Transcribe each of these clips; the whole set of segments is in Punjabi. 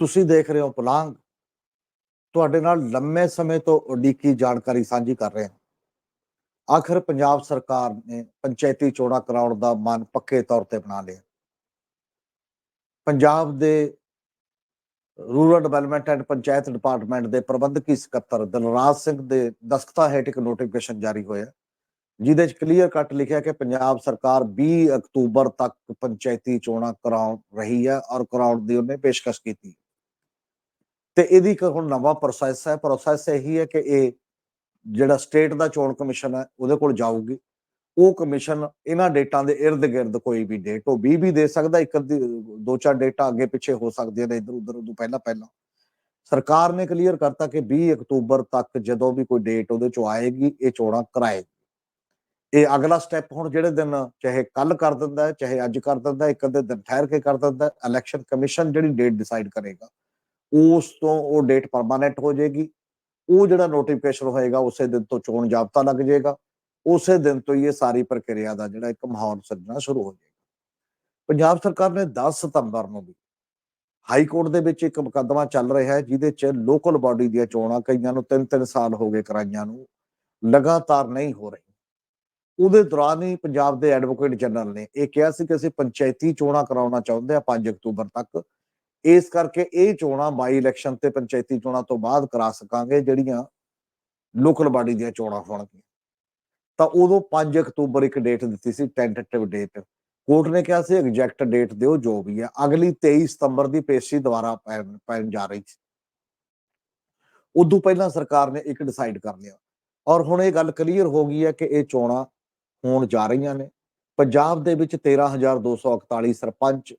ਤੁਸੀਂ ਦੇਖ ਰਹੇ ਹੋ ਪਲਾਂਗ। ਤੁਹਾਡੇ ਨਾਲ ਲੰਮੇ ਸਮੇਂ ਤੋਂ ਉਡੀਕੀ ਜਾਣਕਾਰੀ ਸਾਂਝੀ ਕਰ ਰਹੇ ਹਾਂ। ਆਖਰ ਪੰਜਾਬ ਸਰਕਾਰ ਨੇ ਪੰਚਾਇਤੀ ਚੋਣਾਂ ਕਰਾਉਣ ਦਾ ਮਨ ਪੱਕੇ ਤੌਰ ਤੇ ਬਣਾ ਲਿਆ। ਪੰਜਾਬ ਦੇ rural development and panchayat department ਦੇ ਪ੍ਰਬੰਧਕੀ ਸਕੱਤਰ ਦਲਰਾਜ ਸਿੰਘ ਦੇ ਦਸਖਤਾਂ ਹੇਠ ਇੱਕ ਨੋਟੀਫਿਕੇਸ਼ਨ ਜਾਰੀ ਹੋਇਆ। ਜਿਹਦੇ 'ਚ ਕਲੀਅਰ ਕੱਟ ਲਿਖਿਆ ਕਿ ਪੰਜਾਬ ਸਰਕਾਰ 20 ਅਕਤੂਬਰ ਤੱਕ ਪੰਚਾਇਤੀ ਚੋਣਾਂ ਕਰਾਉਣ ਰਹੀ ਹੈ ਔਰ ਕਰਾਉਣ ਦੀ ਉਹਨੇ ਪੇਸ਼ਕਸ਼ ਕੀਤੀ। ਤੇ ਇਹਦੀ ਇੱਕ ਹੁਣ ਨਵਾਂ ਪ੍ਰੋਸੈਸ ਹੈ। ਪ੍ਰੋਸੈਸ ਇਹੀ ਹੈ ਕਿ ਇਹ ਜਿਹੜਾ ਸਟੇਟ ਦਾ ਚੋਣ ਕਮਿਸ਼ਨ ਹੈ, ਉਹਦੇ ਕੋਲ ਜਾਊਗੀ। ਉਹ ਕਮਿਸ਼ਨ ਇਹਨਾਂ ਡੇਟਾਂ ਦੇ ਇਰਦ ਗਿਰਦ ਕੋਈ ਵੀ ਡੇਟ ਉਹ 20 ਵੀ ਦੇ ਸਕਦਾ, ਇੱਕ ਅੱਧੀ ਦੋ ਚਾਰ ਡੇਟਾ ਅੱਗੇ ਪਿੱਛੇ ਹੋ ਸਕਦੀਆਂ ਨੇ ਇਧਰ ਉਧਰ ਉਦੋਂ ਪਹਿਲਾਂ ਪਹਿਲਾਂ। ਸਰਕਾਰ ਨੇ ਕਲੀਅਰ ਕਰਤਾ ਕਿ 20 ਅਕਤੂਬਰ ਤੱਕ ਜਦੋਂ ਵੀ ਕੋਈ ਡੇਟ ਉਹਦੇ ਚੋਂ ਆਏਗੀ, ਇਹ ਚੋਣਾਂ ਕਰਾਏਗੀ। ਇਹ ਅਗਲਾ ਸਟੈਪ ਹੁਣ ਜਿਹੜੇ ਦਿਨ ਚਾਹੇ ਕੱਲ ਕਰ ਦਿੰਦਾ ਚਾਹੇ ਅੱਜ ਕਰ ਦਿੰਦਾ ਇੱਕ ਅੱਧੇ ਦਿਨ ਠਹਿਰ ਕੇ ਕਰ ਦਿੰਦਾ ਇਲੈਕਸ਼ਨ ਕਮਿਸ਼ਨ ਜਿਹੜੀ ਡੇਟ ਡਿਸਾਈਡ ਕਰੇਗਾ। ਉਸ ਤੋਂ ਉਹ ਡੇਟ ਪਰਮਾਨੈਂਟ ਹੋ ਜਾਏਗੀ। ਉਹ ਜਿਹੜਾ ਨੋਟੀਫਿਕੇਸ਼ਨ ਹੋਏਗਾ, ਉਸੇ ਦਿਨ ਤੋਂ ਚੋਣ ਜਾਬਤਾ ਲੱਗ ਜਾਏਗਾ। ਉਸੇ ਦਿਨ ਤੋਂ ਹੀ ਇਹ ਸਾਰੀ ਪ੍ਰਕਿਰਿਆ ਦਾ ਜਿਹੜਾ ਇੱਕ ਮਾਹੌਲ ਸੱਜਣਾ ਸ਼ੁਰੂ ਹੋ ਜਾਏਗਾ। ਪੰਜਾਬ ਸਰਕਾਰ ਨੇ 10 ਸਤੰਬਰ ਨੂੰ ਵੀ ਹਾਈ ਕੋਰਟ ਦੇ ਵਿੱਚ ਇੱਕ ਮੁਕੱਦਮਾ ਚੱਲ ਰਿਹਾ ਹੈ, ਜਿਹਦੇ 'ਚ ਲੋਕਲ ਬਾਡੀ ਦੀਆਂ ਚੋਣਾਂ ਕਈਆਂ ਨੂੰ 3-3 ਸਾਲ ਹੋ ਗਏ ਕਰਾਈਆਂ ਨੂੰ, ਲਗਾਤਾਰ ਨਹੀਂ ਹੋ ਰਹੀ ਉਹਦੇ ਦੌਰਾਨ ਹੀ ਪੰਜਾਬ ਦੇ ਐਡਵੋਕੇਟ ਜਨਰਲ ਨੇ ਇਹ ਕਿਹਾ ਸੀ ਕਿ ਅਸੀਂ ਪੰਚਾਇਤੀ ਚੋਣਾਂ ਕਰਾਉਣਾ ਚਾਹੁੰਦੇ ਆ 5 ਅਕਤੂਬਰ ਤੱਕ। ਇਸ ਕਰਕੇ ਇਹ ਚੋਣਾਂ ਬਾਈ ਇਲੈਕਸ਼ਨ ਤੇ ਪੰਚਾਇਤੀ ਚੋਣਾਂ ਤੋਂ ਬਾਅਦ ਕਰਾ ਸਕਾਂਗੇ, ਜਿਹੜੀਆਂ ਲੋਕਲ ਬਾਡੀ ਦੀਆਂ ਚੋਣਾਂ ਹੋਣਗੀਆਂ। ਤਾਂ ਉਦੋਂ 5 ਅਕਤੂਬਰ ਇੱਕ ਡੇਟ ਦਿੱਤੀ ਸੀ ਟੈਂਟੇਟਿਵ ਡੇਟ ਕੋਰਟ ਨੇ ਕਿਹਾ ਸੀ ਐਗਜ਼ੈਕਟ ਡੇਟ ਦਿਓ, ਜੋ ਵੀ ਹੈ। ਅਗਲੀ 23 ਸਤੰਬਰ ਦੀ ਪੇਸ਼ੀ ਦੁਬਾਰਾ ਪੈਣ ਪੈਣ ਜਾ ਰਹੀ ਸੀ। ਉਦੋਂ ਪਹਿਲਾਂ ਸਰਕਾਰ ਨੇ ਇੱਕ ਡਿਸਾਈਡ ਕਰ ਲਿਆ। ਔਰ ਹੁਣ ਇਹ ਗੱਲ ਕਲੀਅਰ ਹੋ ਗਈ ਹੈ ਕਿ ਇਹ ਚੋਣਾਂ ਹੋਣ ਜਾ ਰਹੀਆਂ ਨੇ। ਪੰਜਾਬ ਦੇ ਵਿੱਚ 13241 ਸਰਪੰਚ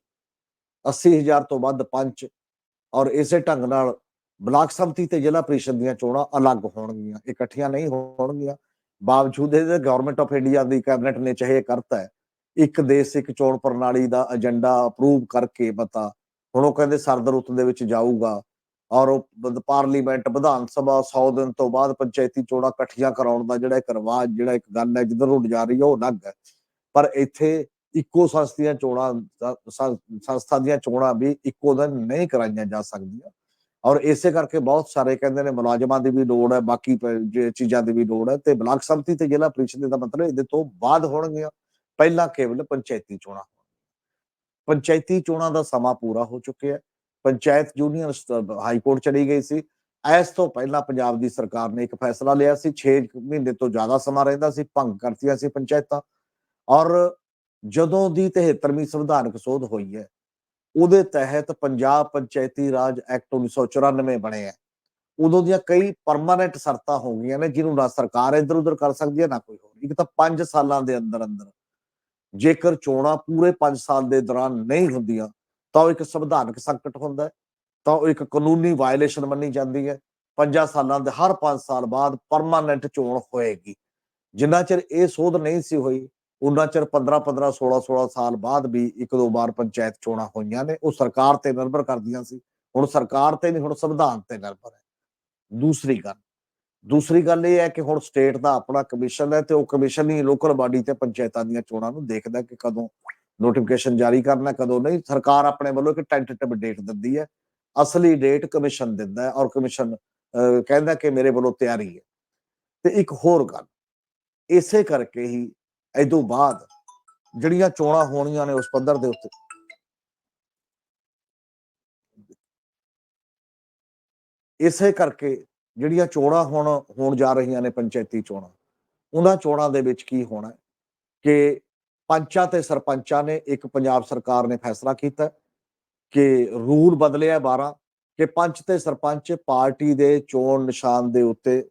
80000 ਤੋਂ ਵੱਧ ਪੰਚ ਔਰ ਇਸੇ ਢੰਗ ਨਾਲ ਬਲਾਕ ਸੰਮਤੀ ਤੇ ਜ਼ਿਲ੍ਹਾ ਪ੍ਰੀਸ਼ਦ ਦੀਆਂ ਚੋਣਾਂ ਅਲੱਗ ਹੋਣਗੀਆਂ, ਇਕੱਠੀਆਂ ਨਹੀਂ ਹੋਣਗੀਆਂ। ਬਾਵਜੂਦ ਇਹਦੇ ਗਵਰਨਮੈਂਟ ਆਫ ਇੰਡੀਆ ਦੀ ਕੈਬਨਿਟ ਨੇ ਚਾਹੇ ਕਰਤਾ ਹੈ, ਇੱਕ ਦੇਸ਼, ਇੱਕ ਚੋਣ ਪ੍ਰਣਾਲੀ ਦਾ ਏਜੰਡਾ ਅਪਰੂਵ ਕਰਕੇ ਪਤਾ, ਹੁਣ ਉਹ ਕਹਿੰਦੇ ਸਰਦ ਰੁੱਤ ਦੇ ਵਿੱਚ ਜਾਊਗਾ ਔਰ ਉਹ ਪਾਰਲੀਮੈਂਟ ਵਿਧਾਨ ਸਭਾ 100 ਦਿਨ ਤੋਂ ਬਾਅਦ ਪੰਚਾਇਤੀ ਚੋਣਾਂ ਇਕੱਠੀਆਂ ਕਰਾਉਣ ਦਾ ਜਿਹੜਾ ਇੱਕ ਰਿਵਾਜ, ਜਿਹੜਾ ਇੱਕ ਗੱਲ ਹੈ, ਜਿੱਧਰ ਉੱਡ ਜਾ ਰਹੀ ਹੈ, ਉਹ ਅਲੱਗ ਹੈ। ਪਰ ਇੱਥੇ ਇੱਕੋ ਸੰਸਥੀਆਂ ਚੋਣਾਂ ਸੰਸਥਾ ਦੀਆਂ ਚੋਣਾਂ ਵੀ ਇੱਕੋ ਦਿਨ ਨਹੀਂ ਕਰਾਈਆਂ ਜਾ ਸਕਦੀਆਂ। ਔਰ ਇਸੇ ਕਰਕੇ ਬਹੁਤ ਸਾਰੇ ਕਹਿੰਦੇ ਨੇ ਮੁਲਾਜ਼ਮਾਂ ਦੀ ਵੀ ਲੋੜ ਹੈ, ਬਾਕੀ ਚੀਜ਼ਾਂ ਦੀ ਵੀ ਲੋੜ ਹੈ ਤੇ ਬਲਾਕ ਸੰਮਤੀ ਤੇ ਜ਼ਿਲ੍ਹਾ ਪ੍ਰੀਸ਼ਦ ਦਾ ਮਤਲਬ ਇਹਦੇ ਤੋਂ ਬਾਅਦ ਹੋਣਗੀਆਂ। ਪਹਿਲਾਂ ਕੇਵਲ ਪੰਚਾਇਤੀ ਚੋਣਾਂ ਪੰਚਾਇਤੀ ਚੋਣਾਂ ਦਾ ਸਮਾਂ ਪੂਰਾ ਹੋ ਚੁੱਕਿਆ ਪੰਚਾਇਤ ਯੂਨੀਅਨ ਹਾਈ ਕੋਰਟ ਚਲੀ ਗਈ ਸੀ। ਇਸ ਤੋਂ ਪਹਿਲਾਂ ਪੰਜਾਬ ਦੀ ਸਰਕਾਰ ਨੇ ਇੱਕ ਫੈਸਲਾ ਲਿਆ ਸੀ। 6 ਮਹੀਨੇ ਤੋਂ ਜ਼ਿਆਦਾ ਸਮਾਂ ਰਹਿੰਦਾ ਸੀ, ਭੰਗ ਕਰਤੀਆਂ ਸੀ ਪੰਚਾਇਤਾਂ। ਔਰ ਜਦੋਂ ਦੀ 73ਵੀਂ ਸੰਵਿਧਾਨਕ ਸੋਧ ਹੋਈ ਹੈ, ਉਹਦੇ ਤਹਿਤ ਪੰਜਾਬ ਪੰਚਾਇਤੀ ਰਾਜ ਐਕਟ 1994 ਬਣਿਆ ਉਦੋਂ ਦੀਆਂ ਕਈ ਪਰਮਾਨੈਂਟ ਸ਼ਰਤਾਂ ਹੋ ਗਈਆਂ ਨੇ ਜਿਹਨੂੰ ਨਾ ਸਰਕਾਰ ਇੱਧਰ ਉੱਧਰ ਕਰ ਸਕਦੀ ਹੈ, ਨਾ ਕੋਈ ਹੋਰ। ਇੱਕ ਤਾਂ 5 ਸਾਲਾਂ ਦੇ ਅੰਦਰ ਅੰਦਰ ਜੇਕਰ ਚੋਣਾਂ ਪੂਰੇ 5 ਸਾਲ ਦੇ ਦੌਰਾਨ ਨਹੀਂ ਹੁੰਦੀਆਂ, ਤਾਂ ਉਹ ਇੱਕ ਸੰਵਿਧਾਨਕ ਸੰਕਟ ਹੁੰਦਾ ਹੈ। ਤਾਂ ਉਹ ਇੱਕ ਕਾਨੂੰਨੀ ਵਾਇਲੇਸ਼ਨ ਮੰਨੀ ਜਾਂਦੀ ਹੈ। 5 ਸਾਲਾਂ ਦੇ, ਹਰ 5 ਸਾਲ ਬਾਅਦ ਪਰਮਾਨੈਂਟ ਚੋਣ ਹੋਏਗੀ। ਜਿੰਨਾ ਚਿਰ ਇਹ ਸੋਧ ਨਹੀਂ ਸੀ ਹੋਈ ਉਹਨਾਂ ਚਿਰ 15 15 16 16 ਸਾਲ ਬਾਅਦ ਵੀ ਇੱਕ ਦੋ ਵਾਰ ਪੰਚਾਇਤ ਚੋਣਾਂ ਹੋਈਆਂ ਨੇ ਉਹ ਸਰਕਾਰ ਤੇ ਨਿਰਭਰ ਕਰਦੀਆਂ ਸੀ। ਹੁਣ ਸਰਕਾਰ ਤੇ ਨਹੀਂ ਹੁਣ ਸੰਵਿਧਾਨ ਤੇ ਨਿਰਭਰ ਹੈ। ਦੂਸਰੀ ਗੱਲ ਦੂਸਰੀ ਗੱਲ ਇਹ ਹੈ ਕਿ ਹੁਣ ਸਟੇਟ ਦਾ ਆਪਣਾ ਕਮਿਸ਼ਨ ਹੈ ਤੇ ਉਹ ਕਮਿਸ਼ਨ ਹੀ ਲੋਕਲ ਬਾਡੀ ਤੇ ਪੰਚਾਇਤਾਂ ਦੀਆਂ ਚੋਣਾਂ ਨੂੰ ਦੇਖਦਾ ਕਿ ਕਦੋਂ ਨੋਟੀਫਿਕੇਸ਼ਨ ਜਾਰੀ ਕਰਨਾ ਕਦੋਂ ਨਹੀਂ। ਸਰਕਾਰ ਆਪਣੇ ਵੱਲੋਂ ਇੱਕ ਟੈਂਟੇਟਿਵ ਡੇਟ ਦਿੰਦੀ ਹੈ। ਅਸਲੀ ਡੇਟ ਕਮਿਸ਼ਨ ਦਿੰਦਾ ਹੈ ਔਰ ਕਮਿਸ਼ਨ ਅਹ, ਕਹਿੰਦਾ ਕਿ ਮੇਰੇ ਵੱਲੋਂ ਤਿਆਰੀ ਹੈ। ਤੇ ਇੱਕ ਹੋਰ ਗੱਲ ਇਸੇ ਕਰਕੇ ਹੀ ਇਦੋਂ ਬਾਅਦ ਜਿਹੜੀਆਂ ਚੋਣਾਂ ਹੋਣੀਆਂ ਨੇ ਉਸ ਪੱਧਰ ਦੇ ਉੱਤੇ। ਇਸੇ ਕਰਕੇ ਜਿਹੜੀਆਂ ਚੋਣਾਂ ਹੁਣ, ਹੋਣ ਜਾ ਰਹੀਆਂ ਨੇ ਪੰਚਾਇਤੀ ਚੋਣਾਂ, ਉਹਨਾਂ ਚੋਣਾਂ ਦੇ ਵਿੱਚ ਕੀ ਹੋਣਾ ਕਿ ਪੰਚਾਂ ਤੇ ਸਰਪੰਚਾਂ ਨੇ ਇੱਕ ਪੰਜਾਬ ਸਰਕਾਰ ਨੇ ਫੈਸਲਾ ਕੀਤਾ ਕਿ ਰੂਲ ਬਦਲਿਆ 12 ਕਿ ਪੰਚ ਤੇ ਸਰਪੰਚ ਪਾਰਟੀ ਦੇ ਚੋਣ ਨਿਸ਼ਾਨ ਦੇ ਉੱਤੇ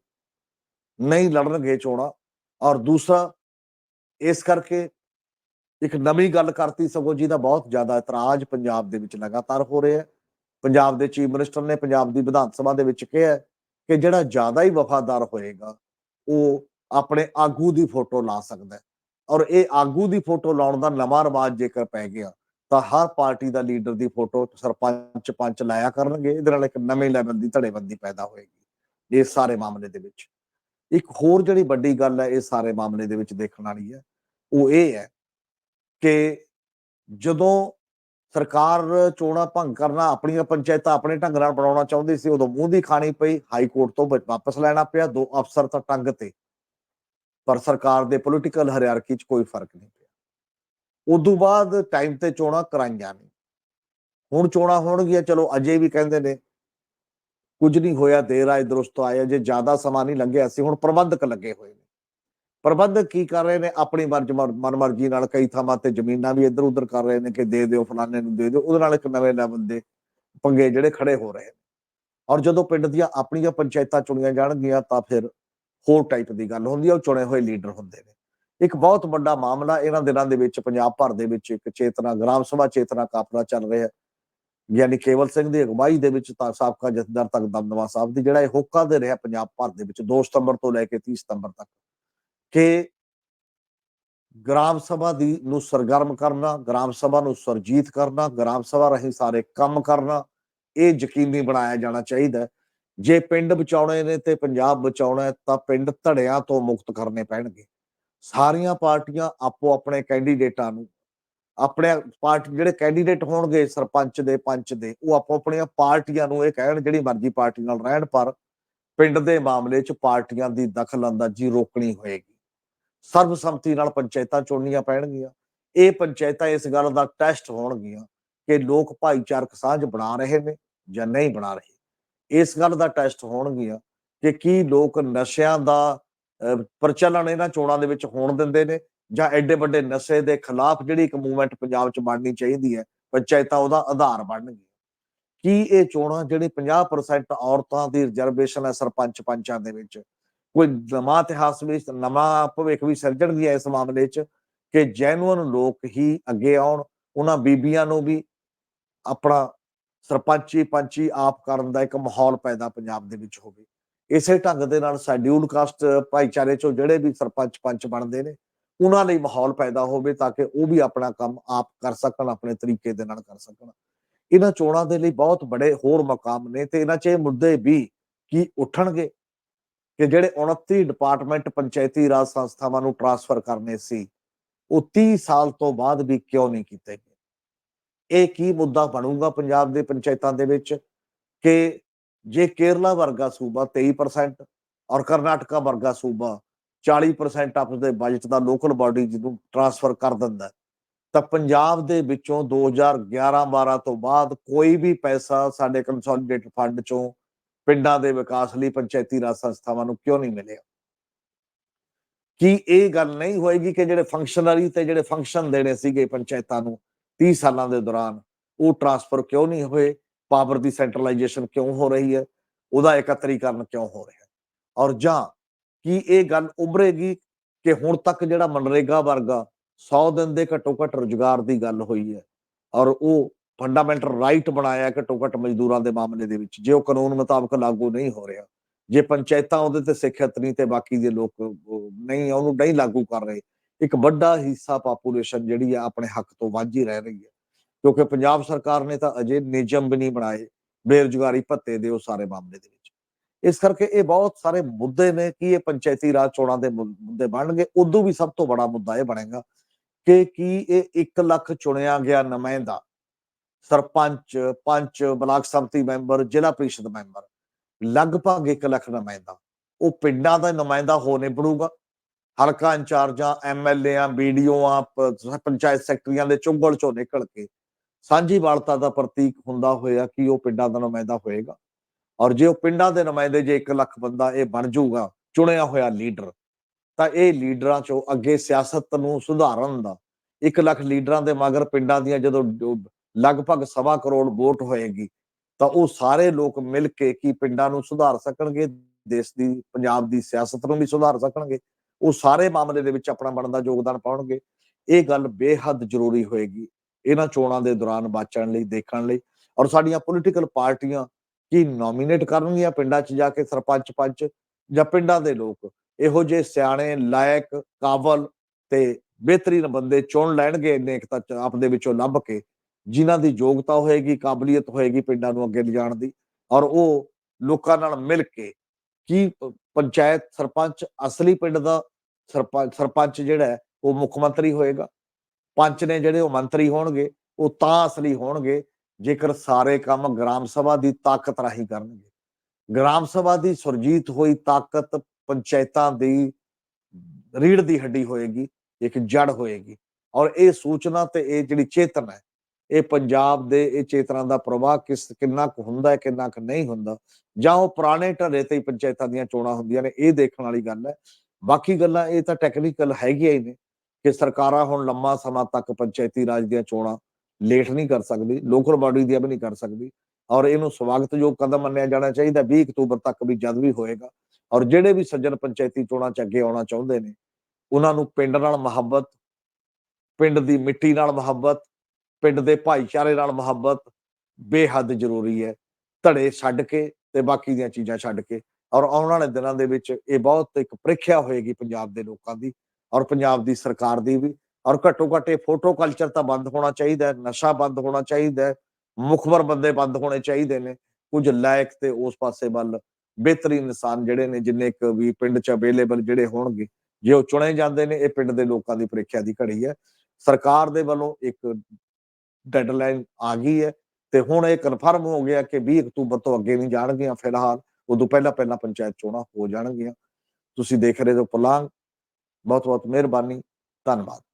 ਨਹੀਂ ਲੜਨਗੇ ਚੋਣਾਂ ਔਰ ਦੂਸਰਾ ਇਸ ਕਰਕੇ ਇੱਕ ਨਵੀਂ ਗੱਲ ਕਰਤੀ ਸਗੋਂ ਜੀ ਦਾ ਬਹੁਤ ਜ਼ਿਆਦਾ ਇਤਰਾਜ਼ ਪੰਜਾਬ ਦੇ ਵਿੱਚ ਲਗਾਤਾਰ ਹੋ ਰਿਹਾ ਹੈ। ਪੰਜਾਬ ਦੇ ਚੀਫ ਮਿਨਿਸਟਰ ਨੇ ਪੰਜਾਬ ਦੀ ਵਿਧਾਨ ਸਭਾ ਦੇ ਵਿੱਚ ਕਿਹਾ ਕਿ ਜਿਹੜਾ ਜ਼ਿਆਦਾ ਹੀ ਵਫਾਦਾਰ ਹੋਏਗਾ, ਉਹ ਆਪਣੇ ਆਗੂ ਦੀ ਫੋਟੋ ਲਾ ਸਕਦਾ ਔਰ ਇਹ ਆਗੂ ਦੀ ਫੋਟੋ ਲਾਉਣ ਦਾ ਨਵਾਂ ਰਿਵਾਜ ਜੇਕਰ ਪੈ ਗਿਆ ਤਾਂ ਹਰ ਪਾਰਟੀ ਦਾ ਲੀਡਰ ਦੀ ਫੋਟੋ ਸਰਪੰਚ ਪੰਚ ਲਾਇਆ ਕਰਨਗੇ। ਇਹਦੇ ਨਾਲ ਇੱਕ ਨਵੇਂ ਲੈਵਲ ਦੀ ਧੜੇਬੰਦੀ ਪੈਦਾ ਹੋਏਗੀ। ਇਸ ਸਾਰੇ ਮਾਮਲੇ ਦੇ ਵਿੱਚ। ਇੱਕ ਹੋਰ ਜਿਹੜੀ ਵੱਡੀ ਗੱਲ ਹੈ, ਇਹ ਸਾਰੇ ਮਾਮਲੇ ਦੇ ਵਿੱਚ ਦੇਖਣ ਵਾਲੀ ਹੈ, ਉਹ ਇਹ ਹੈ ਕਿ ਜਦੋਂ ਸਰਕਾਰ ਚੋਣਾਂ ਭੰਗ ਕਰਨਾ, ਆਪਣੀਆਂ ਪੰਚਾਇਤਾਂ ਆਪਣੇ ਢੰਗ ਨਾਲ ਬਣਾਉਣਾ ਚਾਹੁੰਦੀ ਸੀ, ਉਦੋਂ ਮੂੰਹ ਦੀ ਖਾਣੀ ਪਈ, ਹਾਈ ਕੋਰਟ ਤੋਂ ਵਾਪਸ ਲੈਣਾ ਪਿਆ, ਦੋ ਅਫਸਰ ਤਾਂ ਟੰਗ ਤੇ। ਪਰ ਸਰਕਾਰ ਦੇ ਪੋਲੀਟੀਕਲ ਹਰਿਆਰਕੀ 'ਚ ਕੋਈ ਫ਼ਰਕ ਨਹੀਂ ਪਿਆ। ਉਦੋਂ ਬਾਅਦ ਟਾਈਮ ਤੇ ਚੋਣਾਂ ਕਰਾਈਆਂ ਨਹੀਂ ਹੁਣ ਚੋਣਾਂ ਹੋਣਗੀਆਂ, ਚਲੋ ਅਜੇ ਵੀ ਕਹਿੰਦੇ ਨੇ ਕੁਝ ਨਹੀਂ ਹੋਇਆ, ਦੇਰ ਆਏ ਦਰੁਸਤ ਆਇਆ ਜੇ ਜ਼ਿਆਦਾ ਸਮਾਂ ਨਹੀਂ ਲੰਘਿਆ ਸੀ ਹੁਣ ਪ੍ਰਬੰਧਕ ਲੱਗੇ ਹੋਏ ਨੇ। ਪ੍ਰਬੰਧਕ ਕੀ ਕਰ ਰਹੇ ਨੇ? ਆਪਣੀ ਮਨਮਰਜ਼ੀ ਨਾਲ ਕਈ ਥਾਵਾਂ ਤੇ ਜ਼ਮੀਨਾਂ ਵੀ ਇੱਧਰ ਉੱਧਰ ਕਰ ਰਹੇ ਨੇ ਕਿ ਦੇ ਦਿਓ, ਫਲਾਣੇ ਨੂੰ ਦੇ ਦਿਓ, ਉਹਦੇ ਨਾਲ ਇੱਕ ਨਵੇਂ ਲੈਵਲ ਦੇ ਪੰਗੇ ਜਿਹੜੇ ਖੜੇ ਹੋ ਰਹੇ ਨੇ। ਔਰ ਜਦੋਂ ਪਿੰਡ ਦੀਆਂ ਆਪਣੀਆਂ ਪੰਚਾਇਤਾਂ ਚੁਣੀਆਂ ਜਾਣਗੀਆਂ, ਤਾਂ ਫਿਰ ਹੋਰ ਟਾਈਪ ਦੀ ਗੱਲ ਹੁੰਦੀ ਹੈ ਉਹ ਚੁਣੇ ਹੋਏ ਲੀਡਰ ਹੁੰਦੇ ਨੇ। ਇੱਕ ਬਹੁਤ ਵੱਡਾ ਮਾਮਲਾ ਇਹਨਾਂ ਦਿਨਾਂ ਦੇ ਵਿੱਚ, ਪੰਜਾਬ ਭਰ ਦੇ ਵਿੱਚ ਇੱਕ ਚੇਤਨਾ, ਗ੍ਰਾਮ ਸਭਾ ਚੇਤਨਾ ਕਾਫਲਾ ਚੱਲ ਰਿਹਾ। ਯਾਨੀ ਕੇਵਲ ਸਿੰਘ ਦੀ ਅਗਵਾਈ ਦੇ ਵਿੱਚ ਤਾਂ ਸਾਬਕਾ ਜਥੇਦਾਰ ਤੱਕ ਦਮਦਮਾ ਸਾਹਿਬ ਦੀ ਜਿਹੜਾ ਇਹ ਹੋਕਾ ਦੇ ਰਿਹਾ ਪੰਜਾਬ ਭਰ ਦੇ ਵਿੱਚ 2 ਸਤੰਬਰ ਤੋਂ ਲੈ ਕੇ 30 ਸਤੰਬਰ ਤੱਕ ਕਿ ਗ੍ਰਾਮ ਸਭਾ ਦੀ ਨੂੰ ਸਰਗਰਮ ਕਰਨਾ, ਗ੍ਰਾਮ ਸਭਾ ਨੂੰ ਸਰਜੀਤ ਕਰਨਾ, ਗ੍ਰਾਮ ਸਭਾ ਰਾਹੀਂ ਸਾਰੇ ਕੰਮ ਕਰਨਾ, ਇਹ ਯਕੀਨੀ ਬਣਾਇਆ ਜਾਣਾ ਚਾਹੀਦਾ ਜੇ ਪਿੰਡ ਬਚਾਉਣੇ ਨੇ ਤੇ ਪੰਜਾਬ ਬਚਾਉਣਾ ਹੈ ਤਾਂ ਪਿੰਡ ਧੜਿਆਂ ਤੋਂ ਮੁਕਤ ਕਰਨੇ ਪੈਣਗੇ। ਸਾਰੀਆਂ ਪਾਰਟੀਆਂ ਆਪੋ ਆਪਣੇ ਕੈਂਡੀਡੇਟਾਂ ਨੂੰ ਆਪਣੇ ਪਾਰਟੀ ਜਿਹੜੇ ਕੈਂਡੀਡੇਟ ਹੋਣਗੇ ਸਰਪੰਚ ਦੇ, ਪੰਚ ਦੇ, ਉਹ ਆਪੋ ਆਪਣੀਆਂ ਪਾਰਟੀਆਂ ਨੂੰ ਇਹ ਕਹਿਣ ਜਿਹੜੀ ਮਰਜ਼ੀ ਪਾਰਟੀ ਨਾਲ ਰਹਿਣ, ਪਰ ਪਿੰਡ ਦੇ ਮਾਮਲੇ 'ਚ ਪਾਰਟੀਆਂ ਦੀ ਦਖਲਅੰਦਾਜ਼ੀ ਰੋਕਣੀ ਹੋਏਗੀ। ਸਰਬਸੰਮਤੀ ਨਾਲ ਪੰਚਾਇਤਾਂ ਚੁਣਨੀਆਂ ਪੈਣਗੀਆਂ। ਇਹ ਪੰਚਾਇਤਾਂ ਇਸ ਗੱਲ ਦਾ ਟੈਸਟ ਹੋਣਗੀਆਂ ਕਿ ਲੋਕ ਭਾਈਚਾਰਕ ਸਾਂਝ ਬਣਾ ਰਹੇ ਨੇ ਜਾਂ ਨਹੀਂ ਬਣਾ ਰਹੇ। ਇਸ ਗੱਲ ਦਾ ਟੈਸਟ ਹੋਣਗੀਆਂ ਕਿ ਕੀ ਲੋਕ ਨਸ਼ਿਆਂ ਦਾ ਪ੍ਰਚਲਨ ਇਹਨਾਂ ਚੋਣਾਂ ਦੇ ਵਿੱਚ ਹੋਣ ਦਿੰਦੇ ਨੇ ਜਾਂ ਐਡੇ ਵੱਡੇ ਨਸ਼ੇ ਦੇ ਖਿਲਾਫ ਜਿਹੜੀ ਇੱਕ ਮੂਵਮੈਂਟ ਪੰਜਾਬ 'ਚ ਬਣਨੀ ਚਾਹੀਦੀ ਹੈ, ਪੰਚਾਇਤਾਂ ਉਹਦਾ ਆਧਾਰ ਬਣਨਗੀਆਂ। ਕੀ ਇਹ ਚੋਣਾਂ ਜਿਹੜੀ 50% ਔਰਤਾਂ ਦੀ ਰਿਜ਼ਰਵੇਸ਼ਨ ਹੈ ਸਰਪੰਚ ਪੰਚਾਂ ਦੇ ਵਿੱਚ, ਕੋਈ ਨਵਾਂ ਇਤਿਹਾਸ ਵਿੱਚ ਨਵਾਂ ਭਵਿੱਖ ਵੀ ਸਿਰਜਣਗੀਆਂ ਇਸ ਮਾਮਲੇ 'ਚ ਕਿ ਜੈਨੂਅਨ ਲੋਕ ਹੀ ਅੱਗੇ ਆਉਣ, ਉਹਨਾਂ ਬੀਬੀਆਂ ਨੂੰ ਵੀ ਆਪਣਾ ਸਰਪੰਚੀ ਪੰਚੀ ਆਪ ਕਰਨ ਦਾ ਇੱਕ ਮਾਹੌਲ ਪੈਦਾ ਪੰਜਾਬ ਦੇ ਵਿੱਚ ਹੋਵੇ। ਇਸੇ ਢੰਗ ਦੇ ਨਾਲ ਸੈਡਿਊਲ ਕਾਸਟ ਭਾਈਚਾਰੇ ਚੋਂ ਜਿਹੜੇ ਵੀ ਸਰਪੰਚ ਪੰਚ ਬਣਦੇ ਨੇ ਉਹਨਾਂ ਲਈ ਮਾਹੌਲ ਪੈਦਾ ਹੋਵੇ ਤਾਂ ਕਿ ਉਹ ਵੀ ਆਪਣਾ ਕੰਮ ਆਪ ਕਰ ਸਕਣ, ਆਪਣੇ ਤਰੀਕੇ ਦੇ ਨਾਲ ਕਰ ਸਕਣ। ਇਹਨਾਂ ਚੋਣਾਂ ਦੇ ਲਈ ਬਹੁਤ ਬੜੇ ਹੋਰ ਮਕਾਮ ਨੇ ਤੇ ਇਹਨਾਂ 'ਚ ਇਹ ਮੁੱਦੇ ਵੀ ਕੀ ਉੱਠਣਗੇ ਕਿ ਜਿਹੜੇ 29 ਡਿਪਾਰਟਮੈਂਟ ਪੰਚਾਇਤੀ ਰਾਜ ਸੰਸਥਾਵਾਂ ਨੂੰ ਟਰਾਂਸਫਰ ਕਰਨੇ ਸੀ, ਉਹ 30 ਸਾਲ ਤੋਂ ਬਾਅਦ ਵੀ ਕਿਉਂ ਨਹੀਂ ਕੀਤੇ ਗਏ? ਇਹ ਕੀ ਮੁੱਦਾ ਬਣੂਗਾ ਪੰਜਾਬ ਦੇ ਪੰਚਾਇਤਾਂ ਦੇ ਵਿੱਚ ਕਿ ਜੇ ਕੇਰਲਾ ਵਰਗਾ ਸੂਬਾ 23% ਔਰ ਕਰਨਾਟਕਾ ਵਰਗਾ ਸੂਬਾ 40% ਆਪਣੇ ਬਜਟ ਦਾ ਲੋਕਲ ਬਾਡੀ ਜਿਹਨੂੰ ਟਰਾਂਸਫਰ ਕਰ ਦਿੰਦਾ ਤਾਂ ਪੰਜਾਬ ਦੇ ਵਿੱਚੋਂ 2011-12 ਤੋਂ ਬਾਅਦ ਕੋਈ ਵੀ ਪੈਸਾ ਸਾਡੇ ਕੰਸੋਲੀਡੇਟਡ ਫੰਡ ਚੋਂ ਪਿੰਡਾਂ ਦੇ ਵਿਕਾਸ ਲਈ ਪੰਚਾਇਤੀ ਰਾਜ ਸੰਸਥਾਵਾਂ ਨੂੰ ਕਿਉਂ ਨਹੀਂ ਮਿਲਿਆ? ਕੀ ਇਹ ਗੱਲ ਨਹੀਂ ਹੋਏਗੀ ਕਿ ਜਿਹੜੇ ਫੰਕਸ਼ਨਰੀ ਤੇ ਜਿਹੜੇ ਫੰਕਸ਼ਨ ਦੇਣੇ ਸੀਗੇ ਪੰਚਾਇਤਾਂ ਨੂੰ 30 ਸਾਲਾਂ ਦੇ ਦੌਰਾਨ, ਉਹ ਟਰਾਂਸਫਰ ਕਿਉਂ ਨਹੀਂ ਹੋਏ? ਪਾਵਰ ਦੀ ਸੈਂਟਰਲਾਈਜੇਸ਼ਨ ਕਿਉਂ ਹੋ ਰਹੀ ਹੈ? ਉਹਦਾ ਇਕੱਤਰੀਕਰਨ ਕਿਉਂ ਹੋ ਰਿਹਾ ਔਰ ਜਾਂ ਕੀ ਇਹ ਗੱਲ ਉਭਰੇਗੀ ਕਿ ਹੁਣ ਤੱਕ ਜਿਹੜਾ ਮਨਰੇਗਾ ਵਰਗਾ 100 ਦਿਨ ਦੇ ਘੱਟੋ ਘੱਟ ਰੁਜ਼ਗਾਰ ਦੀ ਗੱਲ ਹੋਈ ਹੈ ਔਰ ਉਹ ਫੰਡਾਮੈਂਟਲ ਰਾਈਟ ਬਣਾਇਆ ਘੱਟੋ ਘੱਟ ਮਜ਼ਦੂਰਾਂ ਦੇ ਮਾਮਲੇ ਦੇ ਵਿੱਚ, ਜੇ ਉਹ ਕਾਨੂੰਨ ਮੁਤਾਬਕ ਲਾਗੂ ਨਹੀਂ ਹੋ ਰਿਹਾ, ਜੇ ਪੰਚਾਇਤਾਂ ਉਹਦੇ ਤੇ ਸਿੱਖਿਅਤ ਨਹੀਂ ਤੇ ਬਾਕੀ ਦੇ ਲੋਕ ਨਹੀਂ, ਉਹਨੂੰ ਨਹੀਂ ਲਾਗੂ ਕਰ ਰਹੇ, ਇੱਕ ਵੱਡਾ ਹਿੱਸਾ ਪਾਪੂਲੇਸ਼ਨ ਜਿਹੜੀ ਆ ਆਪਣੇ ਹੱਕ ਤੋਂ ਵਾਂਝੀ ਰਹਿ ਰਹੀ ਹੈ, ਕਿਉਂਕਿ ਪੰਜਾਬ ਸਰਕਾਰ ਨੇ ਤਾਂ ਅਜੇ ਨਿਯਮ ਵੀ ਨਹੀਂ ਬਣਾਏ ਬੇਰੁਜ਼ਗਾਰੀ ਭੱਤੇ ਦੇ ਉਹ ਸਾਰੇ ਮਾਮਲੇ ਦੇ ਇਸ ਕਰਕੇ ਇਹ ਬਹੁਤ ਸਾਰੇ ਮੁੱਦੇ ਨੇ ਕਿ ਇਹ ਪੰਚਾਇਤੀ ਰਾਜ ਚੋਣਾਂ ਦੇ ਮੁ- ਮੁੱਦੇ ਬਣਨਗੇ। ਉਦੋਂ ਵੀ ਸਭ ਤੋਂ ਬੜਾ ਮੁੱਦਾ ਇਹ ਬਣੇਗਾ ਕਿ, ਕੀ ਇਹ 1 ਲੱਖ ਚੁਣਿਆ ਗਿਆ ਨੁਮਾਇੰਦਾ, ਸਰਪੰਚ, ਪੰਚ, ਬਲਾਕ ਸੰਮਤੀ ਮੈਂਬਰ, ਜ਼ਿਲ੍ਹਾ ਪ੍ਰੀਸ਼ਦ ਮੈਂਬਰ, ਲਗਭਗ 1 ਲੱਖ ਨੁਮਾਇੰਦਾ। ਉਹ ਪਿੰਡਾਂ ਦਾ ਨੁਮਾਇੰਦਾ ਹੋ ਬਣੂਗਾ ਹਲਕਾ ਇੰਚਾਰਜਾਂ ਐਮਐਲਏਆਂ ਬੀਡੀਓਆਂ ਪੰਚਾਇਤ ਸੈਕਟਰੀਆਂ ਦੇ ਚੁੰਗਲ ਚੋਂ ਨਿਕਲ ਕੇ ਸਾਂਝੀ ਵਾਲਤਾ ਦਾ ਪ੍ਰਤੀਕ ਹੁੰਦਾ ਹੋਇਆ ਕਿ ਉਹ ਪਿੰਡਾਂ ਦਾ ਨੁਮਾਇੰਦਾ ਹੋਏਗਾ। ਔਰ ਜੇ ਉਹ ਪਿੰਡਾਂ ਦੇ ਨੁਮਾਇੰਦੇ ਜੇ 1 ਲੱਖ ਬੰਦਾ ਇਹ ਬਣ ਜਾਊਗਾ, ਚੁਣਿਆ ਹੋਇਆ ਲੀਡਰ, ਤਾਂ ਇਹ ਲੀਡਰਾਂ ਚੋਂ ਅੱਗੇ ਸਿਆਸਤ ਨੂੰ ਸੁਧਾਰਨ ਦਾ 1 ਲੱਖ ਲੀਡਰਾਂ ਦੇ ਮਗਰ ਪਿੰਡਾਂ ਦੀਆਂ ਜਦੋਂ ਲਗਭਗ ਸਵਾ ਕਰੋੜ ਵੋਟ ਹੋਏਗੀ, ਤਾਂ ਉਹ ਸਾਰੇ ਲੋਕ ਮਿਲ ਕੇ ਕੀ ਪਿੰਡਾਂ ਨੂੰ ਸੁਧਾਰ ਸਕਣਗੇ? ਦੇਸ਼ ਦੀ, ਪੰਜਾਬ ਦੀ ਸਿਆਸਤ ਨੂੰ ਵੀ ਸੁਧਾਰ ਸਕਣਗੇ? ਉਹ ਸਾਰੇ ਮਾਮਲੇ ਦੇ ਵਿੱਚ ਆਪਣਾ ਬਣਦਾ ਯੋਗਦਾਨ ਪਾਉਣਗੇ? ਇਹ ਗੱਲ ਬੇਹੱਦ ਜ਼ਰੂਰੀ ਹੋਏਗੀ ਇਹਨਾਂ ਚੋਣਾਂ ਦੇ ਦੌਰਾਨ ਬਾਚਣ ਲਈ, ਦੇਖਣ ਲਈ ਔਰ ਸਾਡੀਆਂ ਪੋਲੀਟੀਕਲ ਪਾਰਟੀਆਂ ਕੀ ਨੋਮੀਨੇਟ ਕਰਨਗੀਆਂ ਪਿੰਡਾਂ 'ਚ ਜਾ ਕੇ ਸਰਪੰਚ ਪੰਚ ਜਾਂ ਪਿੰਡਾਂ ਦੇ ਲੋਕ। ਇਹੋ ਜਿਹੇ ਸਿਆਣੇ, ਲਾਇਕ ਕਾਬਲ ਤੇ ਬਿਹਤਰੀਨ ਬੰਦੇ ਚੁਣ ਲੈਣਗੇ ਇੰਨੇ ਇੱਕ ਤਾਂ ਆਪ ਦੇ ਵਿੱਚੋਂ ਲੱਭ ਕੇ, ਜਿਨ੍ਹਾਂ ਦੀ ਯੋਗਤਾ ਹੋਏਗੀ, ਕਾਬਲੀਅਤ ਹੋਏਗੀ ਪਿੰਡਾਂ ਨੂੰ ਅੱਗੇ ਲਿਜਾਣ ਦੀ ਔਰ ਉਹ ਲੋਕਾਂ ਨਾਲ ਮਿਲ ਕੇ ਕੀ ਪੰਚਾਇਤ ਸਰਪੰਚ ਅਸਲੀ ਪਿੰਡ ਦਾ ਸਰਪੰਚ ਸਰਪੰਚ ਜਿਹੜਾ ਹੈ, ਉਹ ਮੁੱਖ ਮੰਤਰੀ ਹੋਏਗਾ। ਪੰਚ ਨੇ ਜਿਹੜੇ ਉਹ ਮੰਤਰੀ ਹੋਣਗੇ, ਉਹ ਤਾਂ ਅਸਲੀ ਹੋਣਗੇ। ਜੇਕਰ ਸਾਰੇ ਕੰਮ ਗ੍ਰਾਮ ਸਭਾ ਦੀ ਤਾਕਤ ਰਾਹੀਂ ਕਰਨਗੇ। ਗ੍ਰਾਮ ਸਭਾ ਦੀ ਸੁਰਜੀਤ ਹੋਈ ਤਾਕਤ ਪੰਚਾਇਤਾਂ ਦੀ ਰੀੜ ਦੀ ਹੱਡੀ ਹੋਏਗੀ, ਇੱਕ ਜੜ ਹੋਏਗੀ। ਔਰ ਇਹ ਸੂਚਨਾ ਤੇ ਇਹ ਜਿਹੜੀ ਚੇਤਨਾ ਹੈ, ਇਹ ਪੰਜਾਬ ਦੇ ਇਹ ਚੇਤਨਾ ਦਾ ਪ੍ਰਵਾਹ ਕਿਸ, ਕਿੰਨਾ ਕੁ ਹੁੰਦਾ ਹੈ, ਕਿੰਨਾ ਕੁ ਨਹੀਂ ਹੁੰਦਾ, ਜਾਂ ਉਹ ਪੁਰਾਣੇ ਢਰੇ ਤੇ ਪੰਚਾਇਤਾਂ ਦੀਆਂ ਚੋਣਾਂ ਹੁੰਦੀਆਂ ਨੇ, ਇਹ ਦੇਖਣ ਵਾਲੀ ਗੱਲ ਹੈ। ਬਾਕੀ ਗੱਲਾਂ ਇਹ ਤਾਂ ਟੈਕਨੀਕਲ ਹੈਗੀਆਂ ਹੀ ਨੇ ਕਿ ਸਰਕਾਰਾਂ ਹੁਣ ਲੰਮਾ ਸਮਾਂ ਤੱਕ ਪੰਚਾਇਤੀ ਰਾਜ ਦੀਆਂ ਚੋਣਾਂ ਲੇਟ ਨਹੀਂ ਕਰ ਸਕਦੀ, ਲੋਕਲ ਬਾਡੀ ਦੀਆਂ ਵੀ ਨਹੀਂ ਕਰ ਸਕਦੀ। ਔਰ ਇਹਨੂੰ ਸਵਾਗਤਯੋਗ ਕਦਮ ਮੰਨਿਆ ਜਾਣਾ ਚਾਹੀਦਾ 20 ਅਕਤੂਬਰ ਤੱਕ ਵੀ ਜਦ ਵੀ ਹੋਏਗਾ। ਔਰ ਜਿਹੜੇ ਵੀ ਸੱਜਣ ਪੰਚਾਇਤੀ ਚੋਣਾਂ ਚ ਅੱਗੇ ਆਉਣਾ ਚਾਹੁੰਦੇ ਨੇ, ਉਹਨਾਂ ਨੂੰ ਪਿੰਡ ਨਾਲ ਮੁਹੱਬਤ, ਪਿੰਡ ਦੀ ਮਿੱਟੀ ਨਾਲ ਮੁਹੱਬਤ, ਪਿੰਡ ਦੇ ਭਾਈਚਾਰੇ ਨਾਲ ਮੁਹੱਬਤ ਬੇਹੱਦ ਜ਼ਰੂਰੀ ਹੈ। ਧੜੇ ਛੱਡ ਕੇ ਤੇ ਬਾਕੀ ਦੀਆਂ ਚੀਜ਼ਾਂ ਛੱਡ ਕੇ। ਔਰ ਆਉਣ ਵਾਲੇ ਦਿਨਾਂ ਦੇ ਵਿੱਚ ਇਹ ਬਹੁਤ ਇੱਕ ਪ੍ਰੀਖਿਆ ਹੋਏਗੀ ਪੰਜਾਬ ਦੇ ਲੋਕਾਂ ਦੀ ਔਰ ਪੰਜਾਬ ਦੀ ਸਰਕਾਰ ਦੀ ਵੀ। ਔਰ ਘੱਟੋ ਘੱਟ ਇਹ ਫੋਟੋ ਕਲਚਰ ਤਾਂ ਬੰਦ ਹੋਣਾ ਚਾਹੀਦਾ ਨਸ਼ਾ ਬੰਦ ਹੋਣਾ ਚਾਹੀਦਾ ਮੁਖਬਰ ਬੰਦੇ ਬੰਦ ਹੋਣੇ ਚਾਹੀਦੇ ਨੇ, ਕੁਝ ਲਾਇਕ ਤੇ ਉਸ ਪਾਸੇ ਵੱਲ ਬਿਹਤਰੀਨ ਇਨਸਾਨ ਜਿਹੜੇ ਨੇ, ਜਿੰਨੇ ਇੱਕ ਵੀ ਪਿੰਡ 'ਚ ਅਵੇਲੇਬਲ ਜਿਹੜੇ ਹੋਣਗੇ, ਜੇ ਉਹ ਚੁਣੇ ਜਾਂਦੇ ਨੇ, ਇਹ ਪਿੰਡ ਦੇ ਲੋਕਾਂ ਦੀ ਪ੍ਰੀਖਿਆ ਦੀ ਘੜੀ ਹੈ। ਸਰਕਾਰ ਦੇ ਵੱਲੋਂ ਇੱਕ ਡੈਡਲਾਈਨ ਆ ਗਈ ਹੈ ਤੇ ਹੁਣ ਇਹ ਕਨਫਰਮ ਹੋ ਗਿਆ ਕਿ 20 ਅਕਤੂਬਰ ਤੋਂ ਅੱਗੇ ਨਹੀਂ ਜਾਣਗੀਆਂ ਫਿਲਹਾਲ, ਉਦੋਂ ਪਹਿਲਾਂ ਪਹਿਲਾਂ ਪੰਚਾਇਤ ਚੋਣਾਂ ਹੋ ਜਾਣਗੀਆਂ। ਤੁਸੀਂ ਦੇਖ ਰਹੇ ਹੋ ਪਲਾਂਗ। ਬਹੁਤ ਬਹੁਤ ਮਿਹਰਬਾਨੀ। ਧੰਨਵਾਦ।